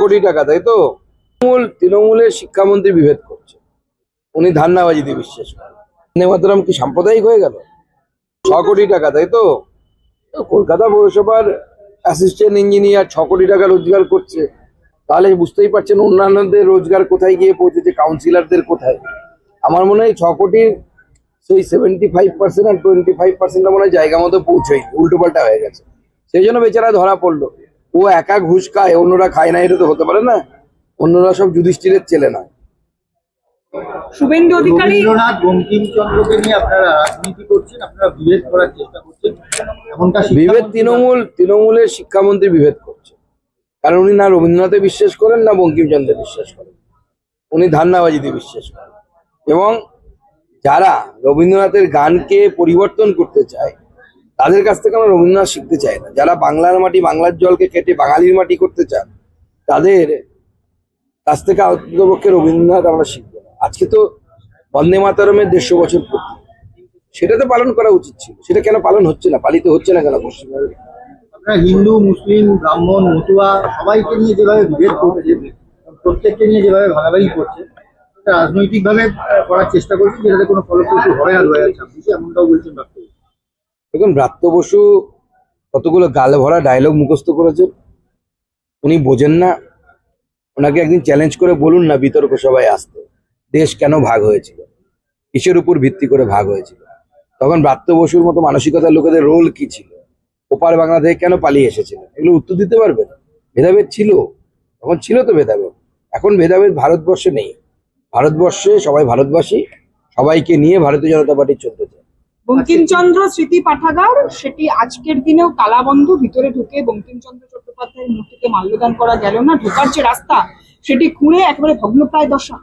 কোটি টাকা তাই তো? তৃণমূল তৃণমূলের শিক্ষামন্ত্রী বিভেদ করছে। উনি ধান্নাবাজিতে বিশ্বাস করেন। বন্দে মাতরম কি সাম্প্রদায়িক হয়ে গেল? ছ কোটি টাকা তাই তো? কলকাতা পৌরসভার অ্যাসিস্ট্যান্ট ইঞ্জিনিয়ার ছ কোটি টাকা রোজগার করছে। তাহলে বুঝতেই পারছেন অন্যান্যদের রোজগার কোথায় গিয়ে পৌঁছেছে কাউন্সিলরদের কোথায়? আমার মনে হয় ছ কোটির সেই সেভেন্টি ফাইভ পার্সেন্ট আর টোয়েন্টি ফাইভ পার্সেন্ট মনে হয় জায়গা মতো পৌঁছই উল্টো পাল্টা হয়ে গেছে। সেই জন্য বেচারা ধরা পড়ল। ও একা ঘুষ খায় অন্যরা খায় না এটা তো হতে পারে না। অন্যরা সব যুধিষ্ঠিরের ছেলে না শুভেন্দু অধিকারী রবীন্দ্রনাথ বঙ্কিমচন্দ্রকে নিয়ে আপনারা রাজনীতি করছেন আপনারা বিভেদ করার চেষ্টা করছেন। এমনটা বিভেদ তৃণমূল তৃণমূলের শিক্ষামন্ত্রী বিভেদ করছে। কারণ উনি না রবীন্দ্রনাথে বিশ্বাস করেন না বঙ্কিমচন্দ্রে বিশ্বাস করেন। উনি ধান্নাবাজিতে বিশ্বাস করেন। এবং যারা রবীন্দ্রনাথের গানকে পরিবর্তন করতে চায় তাদের কাছ থেকে আমরা রবীন্দ্রনাথ শিখতে চাই না। যারা বাংলার মাটি, বাংলার জলকে কেটে বাঙালির মাটি করতে চান, তাদের কাছ থেকে অন্ততপক্ষে রবীন্দ্রনাথ আমরা শিখব না। আজকে তো বন্দে মাতারমের দেড়শো বছর পূর্তি। সেটা তো পালন করা উচিত ছিল। সেটা কেন পালন হচ্ছে না? পালিত হচ্ছে না কেন পশ্চিমবঙ্গে? হিন্দু, মুসলিম, ব্রাহ্মণ, মতুয়া সবাইকে নিয়ে যেভাবে বিভেদ করছে, প্রত্যেককে নিয়ে যেভাবে ভাগাভাগি করছে রাজনৈতিকভাবে করার চেষ্টা করছে, যেটাতে কোনো ফলপ্রসূ হবে না দু হাজার ছাব্বিশে এমনটাও বলছেন ডাক্তার দেখুন, ব্রাত্য বসু কতগুলো গাল ভরা ডায়লগ মুখস্থ করেছেন। উনি বোঝেন না। ওনাকে একদিন চ্যালেঞ্জ করে বলুন না, বিতর্ক সবাই আসতে। দেশ কেন ভাগ হয়েছিল? কিসের উপর ভিত্তি করে ভাগ হয়েছিল? তখন ব্রাত্য বসুর মতো মানসিকতার লোকেদের রোল কি ছিল? ওপার বাংলা থেকে কেন পালিয়ে এসেছিলেন এগুলো উত্তর দিতে পারবেন? ভেদাভেদ ছিল? তখন ছিল তো ভেদাভেদ। এখন ভেদাভেদ ভারতবর্ষে নেই। ভারতবর্ষে সবাই ভারতবাসী। সবাইকে নিয়ে ভারতীয় জনতা পার্টি চলতে বঙ্কিমচন্দ্র স্মৃতি পাঠাগার, সেটি আজকের দিনেও তালাবন্ধ ভিতরে ঢুকে বঙ্কিমচন্দ্র চট্টোপাধ্যায়ের মূর্তিতে মাল্যদান করা গেল না? ঢোকার যে রাস্তা, সেটি খুঁড়ে একেবারে ভগ্নপ্রায় দশা।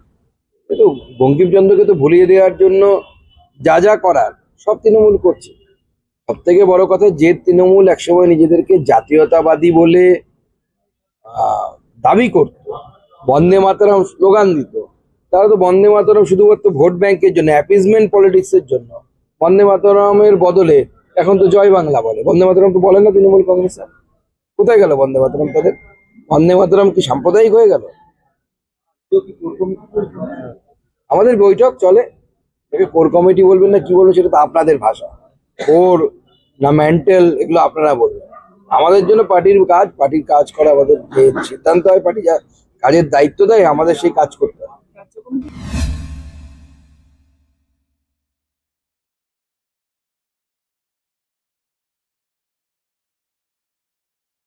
বঙ্কিমচন্দ্রকে তো ভুলিয়ে দেওয়ার জন্য যা যা করার, সব তৃণমূল করছে। সব থেকে বড় কথা, যে তৃণমূল একসময় নিজেদেরকে জাতীয়তাবাদী বলে দাবি করত, বন্দে মাতারাম স্লোগান দিত, তারা তো বন্দে মাতারাম শুধুমাত্র ভোট ব্যাংকের জন্য অ্যাপিজমেন্ট পলিটিক্সের জন্য। বন্দে মাতারামের বদলে এখন তো জয় বাংলা বলে। বন্দে মাতারাম তো বলে না তৃণমূল কংগ্রেস কোথায় গেল বন্দে মাতারাম তাদের? বন্দে মাতারাম কি সাম্প্রদায়িক হয়ে গেল? আমাদের বৈঠক চলে। কোর কমিটি বলবেন না, কি বলবেন সেটা তো আপনাদের ভাষা। কোর না মেন্টাল এগুলো আপনারা বলবেন। আমাদের জন্য পার্টির কাজ পার্টির কাজ করা আমাদের যে সিদ্ধান্ত হয়, পার্টি যা কাজের দায়িত্ব দেয়, আমাদের সেই কাজ করতে হয়।